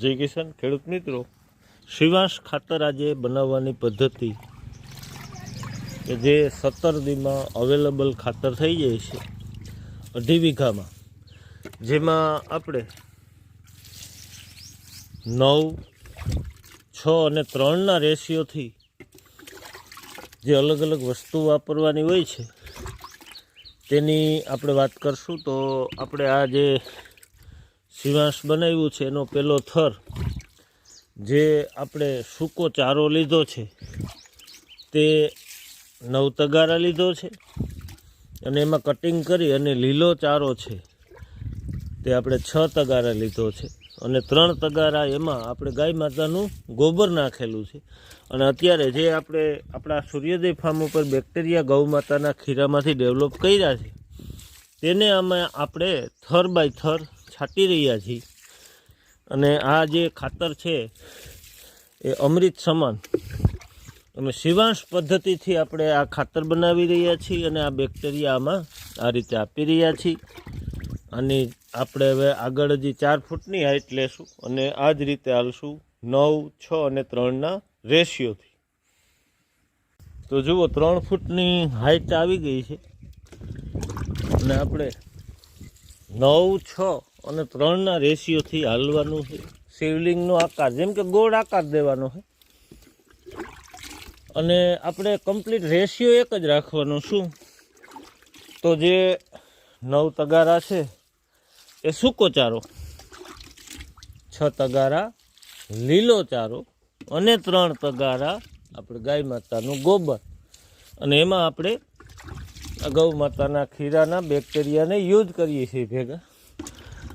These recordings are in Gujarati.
જય કિસાન, ખેડૂત મિત્રો. શિવાંશ ખાતર આજે બનાવવાની પદ્ધતિ કે જે સત્તર દીમાં અવેલેબલ ખાતર થઈ જાય છે અઢી વીઘામાં. જેમાં આપણે નવ, છ અને ત્રણના રેશિયોથી જે અલગ અલગ વસ્તુ વાપરવાની હોય છે, તેની આપણે વાત કરશું. તો આપણે આ જે શિવાંશ બનાવ્યું છે, એનો પેલો થર જે આપણે સૂકો ચારો લીધો છે, તે નવ તગારા લીધો છે અને એમાં કટિંગ કરી અને લીલો ચારો છે, તે આપણે છ તગારા લીધો છે અને ત્રણ તગારા એમાં આપણે ગાય માતાનું ગોબર નાખેલું છે. અને અત્યારે જે આપણે આપણા સૂર્યોદય ફાર્મ ઉપર બેક્ટેરિયા ગૌ માતાના ખીરામાંથી ડેવલપ કર્યા છે, તેને આમાં આપણે થર બાય થર છાંટી રહ્યા છીએ. અને આ જે ખાતર છે, એ અમૃત સમાન. અમે શિવાંશ પદ્ધતિથી આપણે આ ખાતર બનાવી રહ્યા છીએ અને આ બેક્ટેરિયા આમાં આ રીતે આપી રહ્યા છીએ. અને આપણે હવે આગળ હજી ચાર ફૂટની હાઇટ લેશું અને આ જ રીતે હાલશું નવ, છ અને ત્રણના રેશિયોથી તો જુઓ, ત્રણ ફૂટની હાઇટ આવી ગઈ છે. અને આપણે નવ, છ અને ત્રણના રેશિયોથી હાલવાનું છે. શિવલિંગનો આકાર, જેમ કે ગોળ આકાર દેવાનો છે. અને આપણે કમ્પ્લીટ રેશિયો એક જ રાખવાનો શું તો જે નવ તગારા છે, એ સૂકો ચારો, છ તગારા, લીલો ચારો અને ત્રણ તગારા આપણે ગાય માતાનું ગોબર. અને એમાં આપણે ગૌ માતાના ખીરાના બેક્ટેરિયાને યુઝ કરીએ છીએ ભેગા.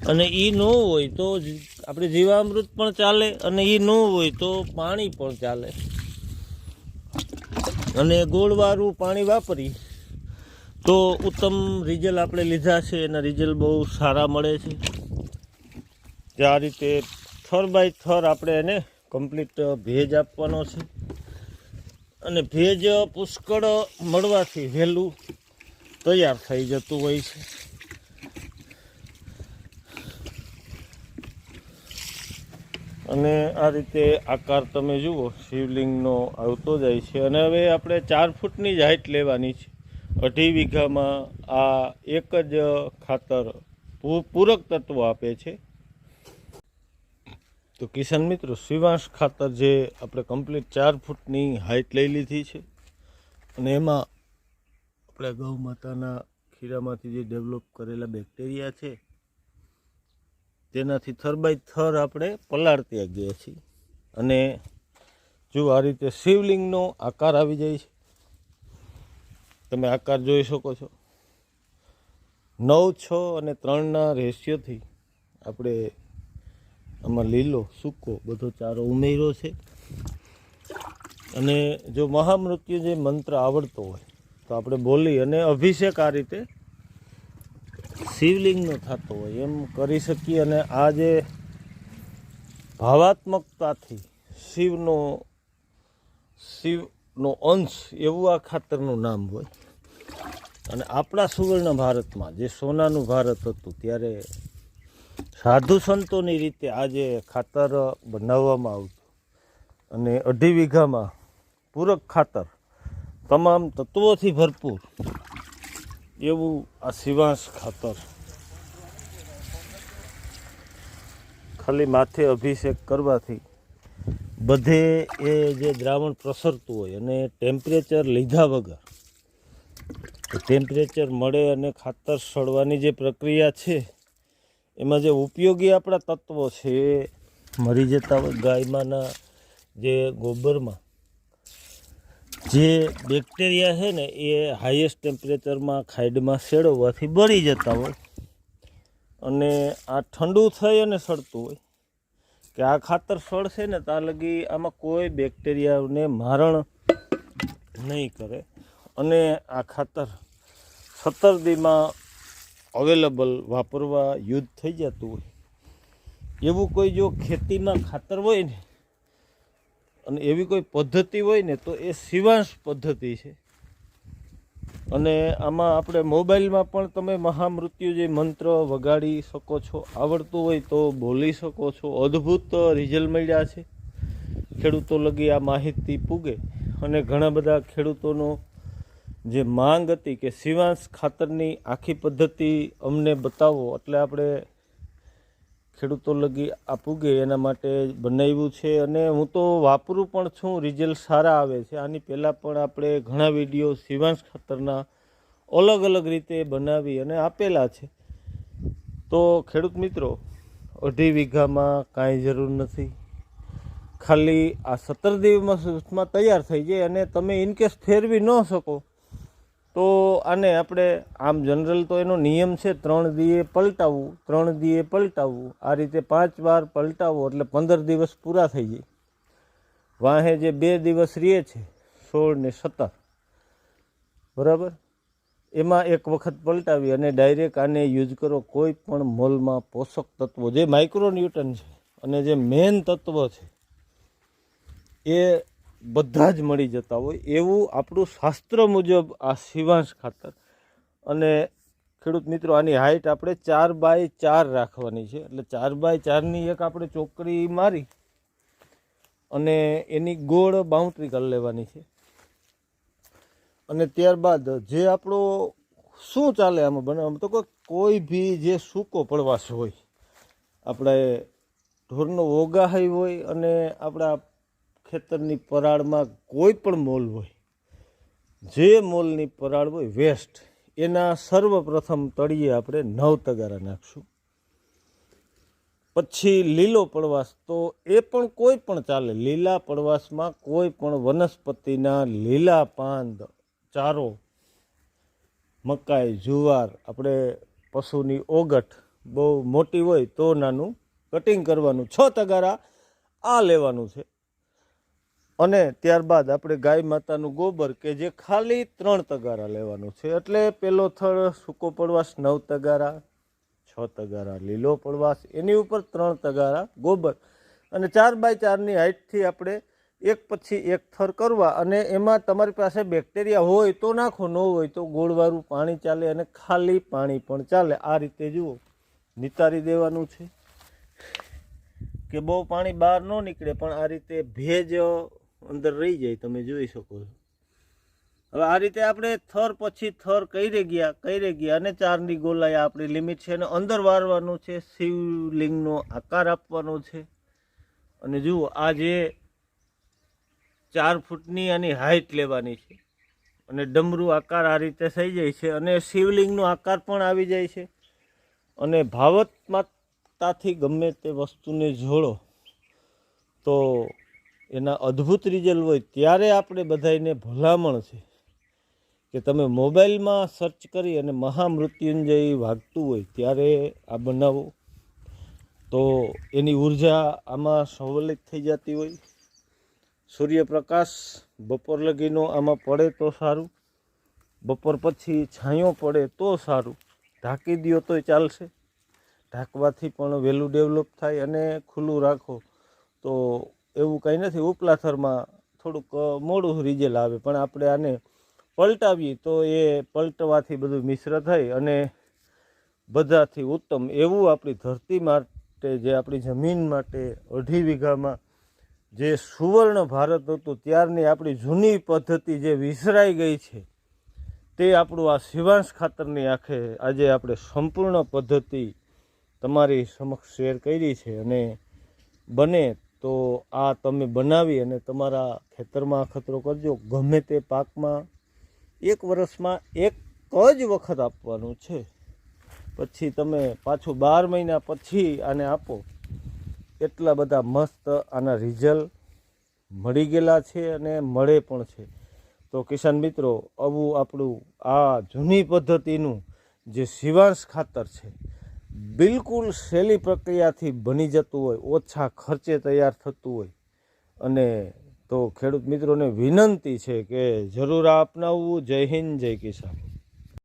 અને એ ન હોય તો આપણે જીવામૃત પણ ચાલે અને એ ન હોય તો પાણી પણ ચાલે. અને ગોળવાળું પાણી વાપરી તો ઉત્તમ રિઝલ્ટ આપણે લીધા છે એના રિઝલ્ટ બહુ સારા મળે છે. જે આ રીતે થર બાય થર આપણે એને કમ્પ્લીટ ભેજ આપવાનો છે. અને ભેજ પુષ્કળ મળવાથી વહેલું તૈયાર થઈ જતું હોય છે. અને આ રીતે આકાર તમે જુઓ, શિવલિંગનો આવતો જાય છે. અને હવે આપણે ચાર ફૂટની જ હાઇટ લેવાની છે. અઢી વીઘામાં આ એક જ ખાતર પૂરક તત્વો આપે છે. તો કિસાન મિત્રો, શિવાંશ ખાતર જે આપણે કમ્પ્લીટ ચાર ફૂટની હાઇટ લઈ લીધી છે. અને એમાં આપણે ગૌ માતાના ખીરામાંથી જે ડેવલપ કરેલા બેક્ટેરિયા છે તેનાથી થર બાય થર આપણે પલાળતી ગયા છીએ. અને જો આ રીતે શિવલિંગનો આકાર આવી જાય છે, તમે આકાર જોઈ શકો છો. નવ, છ અને ત્રણના રેશિયોથી આપણે આમાં લીલો, સૂકો બધો ચારો ઉમેર્યો છે. અને જો મહામૃત્યુ જે મંત્ર આવડતો હોય, તો આપણે બોલી અને અભિષેક આ રીતે શિવલિંગનો થતો હોય, એમ કરી શકીએ અને આ જે ભાવાત્મકતાથી શિવનો શિવનો અંશ એવું આ ખાતરનું નામ હોય. અને આપણા સુવર્ણ ભારતમાં જે સોનાનું ભારત હતું, ત્યારે સાધુ સંતોની રીતે આ જે ખાતર બનાવવામાં આવતું. અને અઢી વીઘામાં પૂરક ખાતર, તમામ તત્વોથી ભરપૂર એવું આ શિવાંશ ખાતર. ખાલી માથે અભિષેક કરવાથી બધે એ જે દ્રાવણ પ્રસરતું હોય અને ટેમ્પરેચર લીધા વગર ટેમ્પરેચર મળે અને ખાતર સડવાની જે પ્રક્રિયા છે, એમાં જે ઉપયોગી આપણા તત્વો છે એ મરી જતા હોય ગાયમાંના જે ગોબરમાં જે બેક્ટેરિયા છે ને, એ હાઈએસ્ટ ટેમ્પરેચરમાં ખાઈડમાં શેડવવાથી બળી જતા હોય. અને આ ઠંડુ થઈ અને સડતું હોય. કે આ ખાતર સડશે ને ત્યાં લગી આમાં કોઈ બેક્ટેરિયાને મારણ નહીં કરે. અને આ ખાતર સત્તર અવેલેબલ વાપરવા યુદ્ધ થઈ જતું હોય. એવું કોઈ જો ખેતીમાં ખાતર હોય ને અને એવી કોઈ પદ્ધતિ હોય ને તો એ શિવાંશ પદ્ધતિ છે. અને આમાં આપણે મોબાઈલમાં પણ તમે મહામૃત્યુજય મંત્ર વગાડી શકો છો, આવડતું હોય તો બોલી શકો છો. અદ્ભુત રિઝલ્ટ મળ્યા છે. ખેડૂતો લગી આ માહિતી પૂગે અને ઘણા બધા ખેડૂતોનો જે માંગ હતી કે શિવાંશ ખાતરની આખી પદ્ધતિ અમને બતાવો, એટલે આપણે ખેડૂતો લગી આ પૂગે એના માટે બનાવ્યું છે અને હું તો વાપરું પણ છું. રિઝલ્ટ સારા આવે છે. આની પહેલાં પણ આપણે ઘણા વીડિયો સિવાંશ ખાતરના અલગ અલગ રીતે બનાવી અને આપેલા છે. તો ખેડૂત મિત્રો, અઢી વીઘામાં કાંઈ જરૂર નથી. ખાલી આ સત્તર દિવસમાં તૈયાર થઈ જાય અને તમે ઇનકેસ ફેરવી ન શકો. તો આને આપણે આમ જનરલ તો એનો નિયમ છે ત્રણ દીએ પલટાવવું, ત્રણ દીએ પલટાવવું. આ રીતે પાંચ વાર પલટાવો એટલે પંદર દિવસ પૂરા થઈ જાય. વાહે જે બે દિવસ રહે છે, સોળ ને સત્તર. બરાબર? એમાં એક વખત પલટાવી અને ડાયરેક્ટ આને યુઝ કરો કોઈ પણ મોલમાં પોષક તત્વો. જે માઇક્રોન્યુટન છે અને જે મેન તત્વ છે, એ બધા જ મળી જતા હોય એવું આપણું શાસ્ત્ર મુજબ આ શિવાંશ ખાતર. અને ખેડૂત મિત્રો, આની હાઇટ આપણે ચાર બાય ચાર રાખવાની છે. એટલે ચાર બાય ચારની એક આપણે ચોકડી મારી અને એની ગોળ બાઉન્ડ્રી કરી લેવાની છે. અને ત્યારબાદ જે આપણો શું ચાલે આમાં બનાવવામાં, તો કોઈ- કોઈ બી જે સૂકો પડવાશ હોય, આપણે ઢોરનો ઓગાહાઈ હોય અને આપણા ખેતરની પરાળમાં કોઈ પણ મોલ હોય, જે મોલની પરાળ હોય વેસ્ટ એના સર્વપ્રથમ તળિયે આપણે નવ તગારા નાખશું. પછી લીલો પડવાશ તો એ પણ કોઈ પણ ચાલે. લીલા પડવાશમાં કોઈ પણ વનસ્પતિના લીલા પાન ચારો, મકાઈ, જુવાર, આપણે પશુની ઓગટ બહુ મોટી હોય તો નાનું કટિંગ કરવાનું. છ તગારા આ લેવાનું છે. અને ત્યારબાદ આપણે ગાય માતાનું ગોબર કે જે ખાલી ત્રણ તગારા લેવાનું છે. એટલે પેલો થળ સૂકો પડવાશ, નવ તગારા, છ તગારા, લીલો પડવાશ, એની ઉપર ત્રણ તગારા ગોબર. અને ચાર બાય ચારની હાઇટથી આપણે એક પછી એક થર કરવા અને એમાં તમારી પાસે બેક્ટેરિયા હોય તો નાખો, ન હોય તો ગોળવાળું પાણી ચાલે અને ખાલી પાણી પણ ચાલે. આ રીતે જુઓ, નિતારી દેવાનું છે કે બહુ પાણી બહાર ન નીકળે, પણ આ રીતે ભેજ અંદર રહી જાય તમે જોઈ શકો છો. હવે આ રીતે આપણે થર પછી થર કઈ ગયા કઈ ગયા અને ચારની ગોલાઈ આપણી લિમિટ છે અને અંદર વારવાનું છે, શિવલિંગનો આકાર આપવાનો છે. અને જુઓ, આ જે ચાર ફૂટની આની હાઇટ લેવાની છે. અને ડમરું આકાર આ રીતે થઈ જાય છે અને શિવલિંગનો આકાર પણ આવી જાય છે. અને ભાવતમાતાથી ગમે તે વસ્તુને જોડો, તો એના અદ્ભુત રિઝલ્ટ હોય ત્યારે આપણે બધાને ભલામણ છે કે તમે મોબાઈલમાં સર્ચ કરી અને મહામૃત્યુંજય વાગતું હોય ત્યારે આ બનાવો. તો એની ઊર્જા આમાં સંવલિત થઈ જતી હોય. સૂર્યપ્રકાશ બપોર લગીનો આમાં પડે તો સારું. બપોર પછી છાંયો પડે તો સારું. ઢાંકી દો તોય ચાલશે. ઢાંકવાથી પણ વહેલું ડેવલપ થાય અને ખુલ્લું રાખો તો એવું કંઈ નથી ઉપલા થરમાં થોડુંક મોડું રિઝલ્ટ આવે, પણ આપણે આને પલટાવીએ તો એ પલટવાથી બધું મિશ્ર થઈ અને બધાથી ઉત્તમ. એવું આપણી ધરતી માટે, જે આપણી જમીન માટે, અઢી વીઘામાં જે સુવર્ણ ભારત હતું, ત્યારની આપણી જૂની પદ્ધતિ જે વિસરાઈ ગઈ છે, તે આપણું આ શિવાંશ ખાતરની આંખે આજે આપણે સંપૂર્ણ પદ્ધતિ તમારી સમક્ષ શેર કરી છે અને બને તો આ તમે બનાવી અને તમારા ખેતરમાં અખતરો કરજો. ગમે તે પાકમાં એક વર્ષમાં એક જ વખત આપવાનું છે. પછી તમે પાછું બાર મહિના પછી આને આપો. એટલા બધા મસ્ત આના રિઝલ્ટ મળી ગયેલા છે અને મળે પણ છે. તો કિસાન મિત્રો, આવું આપણું આ જૂની પદ્ધતિનું જે શિવાંશ ખાતર છે બિલકુલ સહેલી પ્રક્રિયાથી બની જતું હોય, ઓછા ખર્ચે તૈયાર થતું હોય. અને તો ખેડૂત મિત્રોને વિનંતી છે કે જરૂર અપનાવવું જય હિન્દ, જય કિસાન.